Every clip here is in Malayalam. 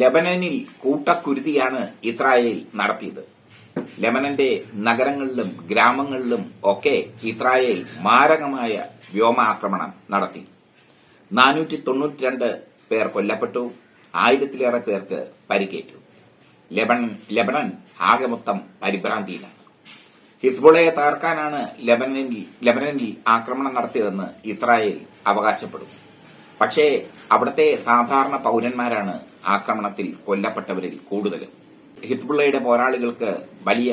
ലെബനനിൽ കൂട്ടക്കുരുതിയാണ് ഇസ്രായേൽ നടത്തിയത്. ലെബനന്റെ നഗരങ്ങളിലും ഗ്രാമങ്ങളിലും ഒക്കെ ഇസ്രായേൽ മാരകമായ വ്യോമാക്രമണം നടത്തി. നാനൂറ്റി തൊണ്ണൂറ്റിരണ്ട് പേർ കൊല്ലപ്പെട്ടു ആയിരത്തിലേറെ പേർക്ക് പരിക്കേറ്റു. ലെബനൻ ലെബനൻ ആകെ മൊത്തം പരിഭ്രാന്തിയിലാണ്. ഹിസ്ബുളയെ തകർക്കാനാണ് ലെബനനിൽ ലെബനനിൽ ആക്രമണം നടത്തിയതെന്ന് ഇസ്രായേൽ അവകാശപ്പെടുന്നു. പക്ഷേ അവിടുത്തെ സാധാരണ പൌരന്മാരാണ് ആക്രമണത്തിൽ കൊല്ലപ്പെട്ടവരിൽ കൂടുതലും ഹിസ്ബുള്ളയുടെ പോരാളികൾക്ക് വലിയ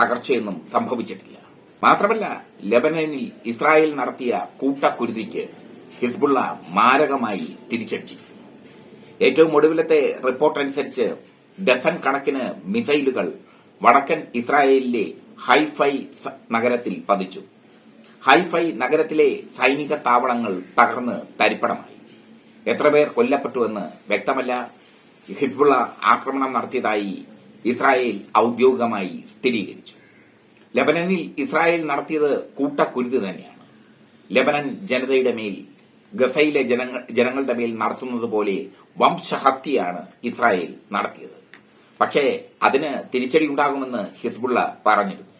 തകർച്ചയൊന്നും സംഭവിച്ചിട്ടില്ല. മാത്രമല്ല ലെബനനിൽ ഇസ്രായേൽ നടത്തിയ കൂട്ടക്കുരുതിക്ക് ഹിസ്ബുള്ള മാരകമായി തിരിച്ചടിച്ചു ഏറ്റവും ഒടുവിലത്തെ റിപ്പോർട്ട് അനുസരിച്ച് ഡസൻ കണക്കിന് മിസൈലുകൾ വടക്കൻ ഇസ്രായേലിലെ ഹൈഫൈ നഗരത്തിൽ പതിച്ചു. ഹൈഫൈ നഗരത്തിലെ സൈനിക താവളങ്ങൾ തകർന്ന് തരിപ്പണമായി. എത്ര പേർ കൊല്ലപ്പെട്ടുവെന്ന് വ്യക്തമല്ല. ഹിസ്ബുള്ള ആക്രമണം നടത്തിയതായി ഇസ്രായേൽ ഔദ്യോഗികമായി സ്ഥിരീകരിച്ചു. ലബനനിൽ ഇസ്രായേൽ നടത്തിയത് കൂട്ടക്കുരുതി തന്നെയാണ്. ലബനൻ ജനതയുടെ മേൽ ഗസയിലെ ജനങ്ങളുടെ മേൽ നടത്തുന്നത് പോലെ വംശഹത്യയാണ് ഇസ്രായേൽ നടത്തിയത്. പക്ഷേ അതിന് തിരിച്ചടി ഉണ്ടാകുമെന്ന് ഹിസ്ബുള്ള പറഞ്ഞിരുന്നു.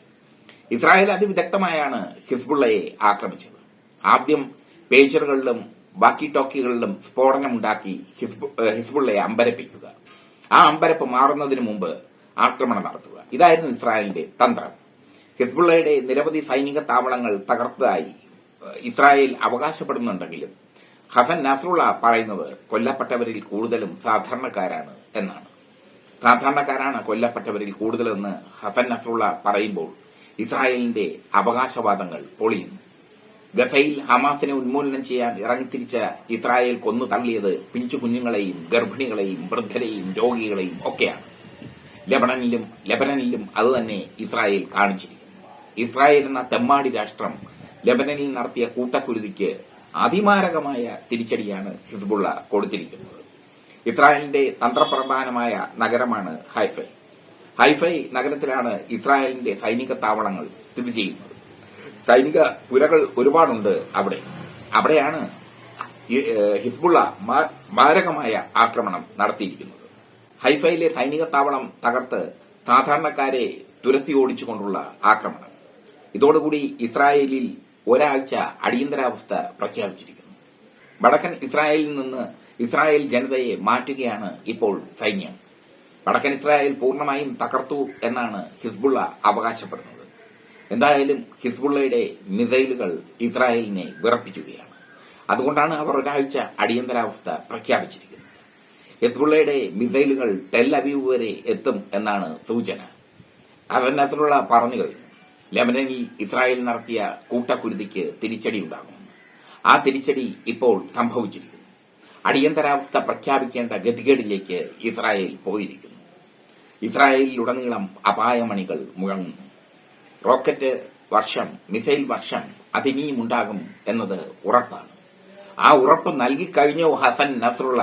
ഇസ്രായേൽ അതിവിദഗ്ധമായാണ് ഹിസ്ബുള്ളയെ ആക്രമിച്ചത്. ആദ്യം പേജറുകളിലും ബാക്കി ടോക്കികളിലും സ്ഫോടനമുണ്ടാക്കി ഹിസ്ബു- ഹിസ്ബുള്ളയെ അമ്പരപ്പിക്കുക. ആ അമ്പരപ്പ് മാറുന്നതിന് മുമ്പ് ആക്രമണം നടത്തുക. ഇതായിരുന്നു ഇസ്രായേലിന്റെ തന്ത്രം. ഹിസ്ബുള്ളയുടെ നിരവധി സൈനിക താവളങ്ങൾ തകർത്തതായി ഇസ്രായേൽ അവകാശപ്പെടുന്നുണ്ടെങ്കിലും ഹസൻ നസ്രുള്ള പറയുന്നത് കൊല്ലപ്പെട്ടവരിൽ കൂടുതലും സാധാരണക്കാരാണ് എന്നാണ്. സാധാരണക്കാരാണ് കൊല്ലപ്പെട്ടവരിൽ കൂടുതലെന്ന് ഹസൻ നസ്രുള്ള പറയുമ്പോൾ ഇസ്രായേലിന്റെ അവകാശവാദങ്ങൾ പൊളിയുന്നു. ഗസയിൽ ഹമാസിനെ ഉന്മൂലനം ചെയ്യാൻ ഇറങ്ങിത്തിരിച്ച ഇസ്രായേൽ കൊന്നു തള്ളിയത് പിഞ്ചു കുഞ്ഞുങ്ങളെയും ഗർഭിണികളെയും വൃദ്ധരെയും രോഗികളെയും ഒക്കെയാണ്. ലബണനിലും ലബനനിലും അതുതന്നെ ഇസ്രായേൽ കാണിച്ചിരിക്കുന്നു. ഇസ്രായേൽ എന്ന തെമ്മാടി രാഷ്ട്രം ലബനനിൽ നടത്തിയ കൂട്ടക്കുരുതിക്ക് അതിമാരകമായ തിരിച്ചടിയാണ് ഹിസ്ബുള്ള കൊടുത്തിരിക്കുന്നത്. ഇസ്രായേലിന്റെ തന്ത്രപ്രധാനമായ നഗരമാണ് ഹൈഫൈ ഹൈഫൈ നഗരത്തിലാണ് ഇസ്രായേലിന്റെ സൈനിക താവളങ്ങൾ സ്ഥിതി ചെയ്യുന്നത്. സൈനിക പുരകൾ ഒരുപാടുണ്ട് അവിടെ. അവിടെയാണ് ഹിസ്ബുള്ള മാരകമായ ആക്രമണം നടത്തിയിരിക്കുന്നത്. ഹൈഫയിലെ സൈനിക താവളം തകർത്ത് സാധാരണക്കാരെ തുരത്തി ഓടിച്ചുകൊണ്ടുള്ള ആക്രമണം. ഇതോടുകൂടി ഇസ്രായേലിൽ ഒരാഴ്ച അടിയന്തരാവസ്ഥ പ്രഖ്യാപിച്ചിരിക്കുന്നു. വടക്കൻ ഇസ്രായേലിൽ നിന്ന് ഇസ്രായേൽ ജനതയെ മാറ്റുകയാണ് ഇപ്പോൾ സൈന്യം. വടക്കൻ ഇസ്രായേൽ പൂർണമായും തകർത്തു എന്നാണ് ഹിസ്ബുള്ള അവകാശപ്പെടുന്നത്. എന്തായാലും ഹിസ്ബുള്ളയുടെ മിസൈലുകൾ ഇസ്രായേലിനെ വിറപ്പിക്കുകയാണ്. അതുകൊണ്ടാണ് അവർ ഒരാഴ്ച അടിയന്തരാവസ്ഥ പ്രഖ്യാപിച്ചിരിക്കുന്നത്. ഹിസ്ബുള്ളയുടെ മിസൈലുകൾ ടെൽ അവീവ് വരെ എത്തും എന്നാണ് സൂചന. അതിനകത്തുള്ള പറഞ്ഞു കഴിഞ്ഞു ലെബനനിൽ ഇസ്രായേൽ നടത്തിയ കൂട്ടക്കുരുതിക്ക് തിരിച്ചടി ഉണ്ടാകുമെന്ന് ആ തിരിച്ചടി ഇപ്പോൾ സംഭവിച്ചിരിക്കുന്നു. അടിയന്തരാവസ്ഥ പ്രഖ്യാപിക്കേണ്ട ഗതികേടിലേക്ക് ഇസ്രായേൽ പോയിരിക്കുന്നു. ഇസ്രായേലിലുടനീളം അപായമണികൾ മുഴങ്ങുന്നു. റോക്കറ്റ് വർഷം മിസൈൽ വർഷം അതിനിയും ഉണ്ടാകും എന്നത് ഉറപ്പാണ്. ആ ഉറപ്പ് നൽകിക്കഴിഞ്ഞോ ഹസൻ നസ്രുള്ള